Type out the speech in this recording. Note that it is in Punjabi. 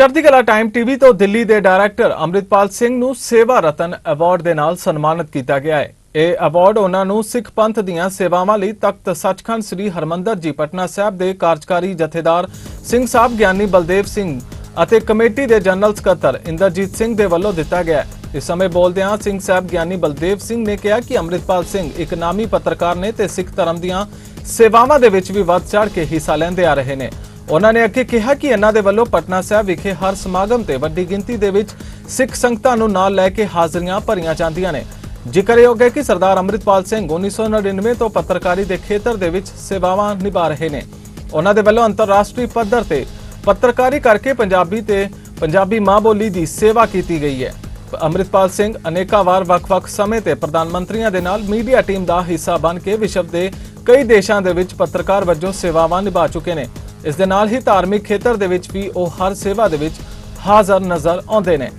ਚੜ੍ਹਦੀ ਕਲਾ ਟਾਈਮ ਟੀਵੀ ਤੋਂ ਦਿੱਲੀ ਦੇ ਡਾਇਰੈਕਟਰ ਅੰਮ੍ਰਿਤਪਾਲ ਸਿੰਘ ਨੂੰ ਸੇਵਾ ਰਤਨ ਅਵਾਰਡ ਦੇ ਨਾਲ ਸਨਮਾਨਿਤ ਕੀਤਾ ਗਿਆ ਹੈ। ਇਹ ਅਵਾਰਡ ਉਹਨਾਂ ਨੂੰ ਸਿੱਖ ਪੰਥ ਦੀਆਂ ਸੇਵਾਵਾਂ ਲਈ ਤਖਤ ਸੱਚਖੰਡ ਸ੍ਰੀ ਹਰਮੰਦਰ ਜੀ ਪਟਨਾ ਸਾਹਿਬ ਦੇ ਕਾਰਜਕਾਰੀ ਜਥੇਦਾਰ ਸਿੰਘ ਸਾਹਿਬ ਗਿਆਨੀ ਬਲਦੇਵ ਸਿੰਘ ਅਤੇ ਕਮੇਟੀ ਦੇ ਜਨਰਲ ਸਕੱਤਰ ਇੰਦਰਜੀਤ ਸਿੰਘ ਦੇ ਵੱਲੋਂ ਦਿੱਤਾ ਗਿਆ ਹੈ। ਇਸ ਸਮੇਂ ਬੋਲਦਿਆਂ ਸਿੰਘ ਸਾਹਿਬ ਗਿਆਨੀ ਬਲਦੇਵ ਸਿੰਘ ਨੇ ਕਿਹਾ ਕਿ ਅੰਮ੍ਰਿਤਪਾਲ ਸਿੰਘ ਇੱਕ ਨਾਮੀ ਪੱਤਰਕਾਰ ਨੇ ਤੇ ਸਿੱਖ ਧਰਮ ਦੀਆਂ ਸੇਵਾਵਾਂ ਦੇ ਵਿੱਚ ਵੀ ਵੱਧ ਚੜ ਕੇ ਹਿੱਸਾ ਲੈਂਦੇ ਆ ਰਹੇ ਨੇ। ਉਹਨਾਂ ਨੇ ਅੱਗੇ ਕਿਹਾ ਕਿ ਇਹਨਾਂ ਦੇ ਵੱਲੋਂ ਪਟਨਾ ਸਾਹਿਬ ਵਿਖੇ ਹਰ ਸਮਾਗਮ ਤੇ ਵੱਡੀ ਗਿਣਤੀ ਦੇ ਵਿੱਚ ਸਿੱਖ ਸੰਗਤਾਂ ਨੂੰ ਨਾਲ ਲੈ ਕੇ ਹਾਜ਼ਰੀਆਂ ਭਰੀਆਂ ਜਾਂਦੀਆਂ ਨੇ। ਜ਼ਿਕਰਯੋਗ ਹੈ ਕਿ ਸਰਦਾਰ ਅੰਮ੍ਰਿਤਪਾਲ ਸਿੰਘ 1999 ਤੋਂ ਪੱਤਰਕਾਰੀ ਦੇ ਖੇਤਰ ਦੇ ਵਿੱਚ ਸੇਵਾਵਾਂ ਨਿਭਾ ਰਹੇ ਨੇ। ਉਹਨਾਂ ਦੇ ਵੱਲੋਂ ਅੰਤਰਰਾਸ਼ਟਰੀ ਪੱਧਰ ਤੇ ਪੱਤਰਕਾਰੀ ਕਰਕੇ ਪੰਜਾਬੀ ਤੇ ਪੰਜਾਬੀ ਮਾਂ ਬੋਲੀ ਦੀ ਸੇਵਾ ਕੀਤੀ ਗਈ ਹੈ। ਅੰਮ੍ਰਿਤਪਾਲ ਸਿੰਘ ਅਨੇਕਾਂ ਵਾਰ ਵੱਖ-ਵੱਖ ਸਮੇਂ ਤੇ ਪ੍ਰਧਾਨ ਮੰਤਰੀਆਂ ਦੇ ਨਾਲ ਮੀਡੀਆ ਟੀਮ ਦਾ ਹਿੱਸਾ ਬਣ ਕੇ ਵਿਸ਼ਵ ਦੇ ਕਈ ਦੇਸ਼ਾਂ ਦੇ ਵਿੱਚ ਪੱਤਰਕਾਰ ਵਜੋਂ ਸੇਵਾਵਾਂ ਨਿਭਾ ਚੁੱਕੇ ਨੇ। ਇਸ ਦੇ ਨਾਲ ਹੀ ਧਾਰਮਿਕ ਖੇਤਰ ਦੇ ਵਿੱਚ ਵੀ ਉਹ ਹਰ ਸੇਵਾ ਦੇ ਵਿੱਚ ਹਾਜ਼ਰ ਨਜ਼ਰ ਆਉਂਦੇ ਨੇ।